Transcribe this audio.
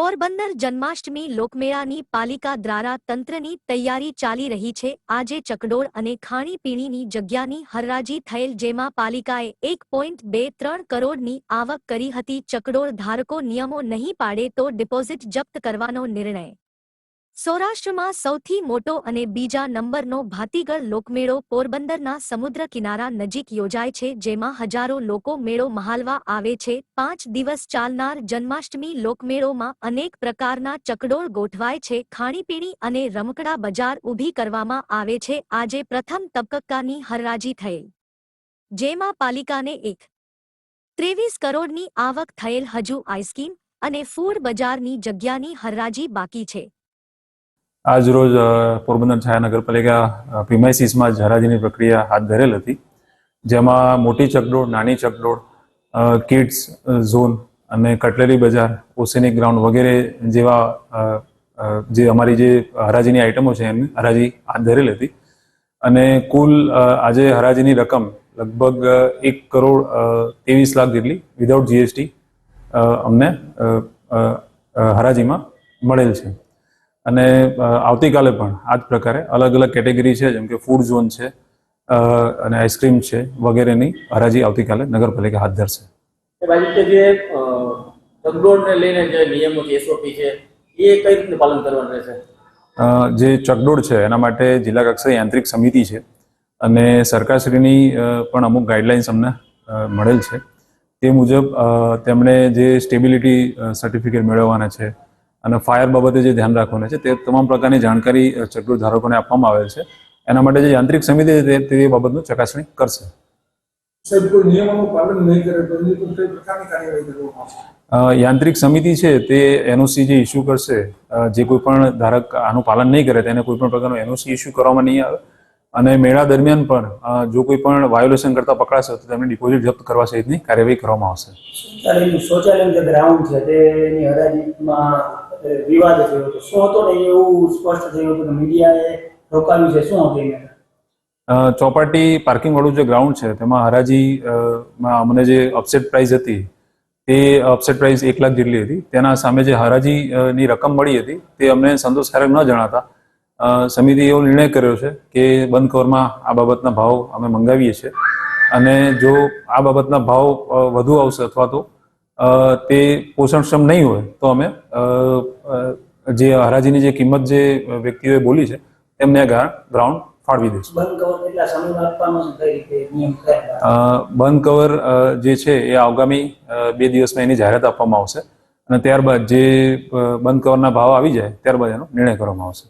પોરબંદર જન્માષ્ટમી લોકમેળાની પાલિકા દ્વારા તંત્રની તૈયારી ચાલી રહી છે. આજે ચકડોળ અને ખાણીપીણીની જગ્યાની હરરાજી થયેલ જેમાં પાલિકાએ એક પોઈન્ટ બે ત્રણ કરોડની આવક કરી હતી. ચકડોળ ધારકો નિયમો નહીં પાડે તો ડિપોઝિટ જપ્ત કરવાનો નિર્ણય સૌરાષ્ટ્રમાં સૌથી મોટો અને બીજા નંબરનો ભાતીગળ લોકમેળો પોરબંદરના સમુદ્ર કિનારા નજીક યોજાય છે, જેમાં હજારો લોકો મેળો મહાલવા આવે છે. પાંચ દિવસ ચાલનાર જન્માષ્ટમી લોકમેળોમાં અનેક પ્રકારના ચકડોળ ગોઠવાય છે. ખાણીપીણી અને રમકડા બજાર ઊભી કરવામાં આવે છે. આજે પ્રથમ તબક્કાની હરરાજી થયેલ, જેમાં પાલિકાને એક ત્રેવીસ કરોડની આવક થયેલ હજુ આઈસ્ક્રીમ અને ફૂડ બજારની જગ્યાની હરરાજી બાકી છે. આજ રોજ પોરબંદર છાયા નગરપાલિકા પ્રિમાઇસીસમાં જ હરાજીની પ્રક્રિયા હાથ ધરેલ હતી, જેમાં મોટી ચકડોળ, નાની ચકડોળ કિડ્સ ઝોન અને કટલેરી બજાર ઓસેનિક ગ્રાઉન્ડ વગેરે જેવા જે અમારી જે હરાજીની આઇટમો છે એમની હરાજી હાથ ધરેલ હતી. અને કુલ આજે હરાજીની રકમ લગભગ એક કરોડ ત્રેવીસ લાખ જેટલી વિધાઉટ જીએસટી અમને હરાજીમાં મળેલ છે. અને આવતીકાલે પણ આ જ પ્રકારે અલગ અલગ કેટેગરી છે જેમ કે ફૂડ ઝોન છે અને આઈસ્ક્રીમ છે વગેરેની હરાજી આવતીકાલે નગરપાલિકા હાથ ધરશે. જે ચકડોળને લઈને જે નિયમો છે એસઓપી છે એ કઈ રીતનું પાલન કરવાનું રહેશે? અ, જે ચકડોળ છે એના માટે જિલ્લા કક્ષાએ યાંત્રિક સમિતિ છે અને સરકારશ્રીની પણ અમુક ગાઈડલાઇન્સ અમને મળેલ છે. તે મુજબ તેમણે જે સ્ટેબિલિટી સર્ટિફિકેટ મેળવવાના છે અને ફાયર બાબતે જે ધ્યાન રાખવાનું છે તે તમામ પ્રકારની જાણકારી ચકડોળ ધારકોને આપવામાં આવેલ છે. એના માટે જે યાંત્રિક સમિતિ છે તે તે બાબતનું ચકાસણી કરશે. યાંત્રિક સમિતિ છે તે એનઓસી જે ઇસ્યુ કરશે જે કોઈ પણ ધારક આનું પાલન નહીં કરે તેને કોઈ પણ પ્રકારનું એનઓસી ઇસ્યુ કરવામાં નહીં આવે. અને મેળા દરમિયાન પણ જો કોઈ પણ વાયોલેશન કરતા પકડાશે તો તેમને ડિપોઝિટ જપ્ત કરવા સહિતની કાર્યવાહી કરવામાં આવશે. શૌચાલયનું જે ગ્રાઉન્ડ છે તેની હરાજીમાં વિવાદ થયો હતો. શું હતો ને એવું સ્પષ્ટ થયું હતું મીડિયાએ રોકાવ્યું છે? શું હતું એને ચોપાટી પાર્કિંગ વાળું જે ગ્રાઉન્ડ છે, તેમાં હરાજી માં અમને જે અપસેટ પ્રાઇસ હતી, તે અપસેટ પ્રાઇસ એક લાખ જેટલી હતી. તેના સામે જે હરાજીની રકમ મળી હતી, તે અમને સંતોષકારક ન જણાતા સમિતિ એવો નિર્ણય કર્યો છે કે બંધ કવરમાં આ બાબતના ભાવ અમે મંગાવીએ છીએ. અને જો આ બાબતના ભાવ વધુ આવશે અથવા તો તે પોષણક્ષમ નહીં હોય તો અમે જે હરાજીની જે કિંમત જે વ્યક્તિઓએ બોલી છે તેમને ગ્રાઉન્ડ ફાળવી દઈશું. બંધ કવર જે છે એ આગામી બે દિવસમાં એની જાહેરાત આપવામાં આવશે અને ત્યારબાદ જે બંધ કવરના ભાવ આવી જાય ત્યારબાદ એનો નિર્ણય કરવામાં આવશે.